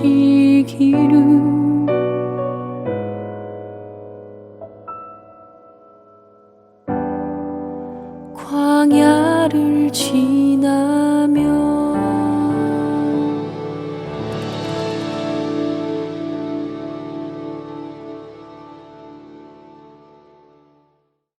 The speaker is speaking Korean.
하시기를. 광야를 지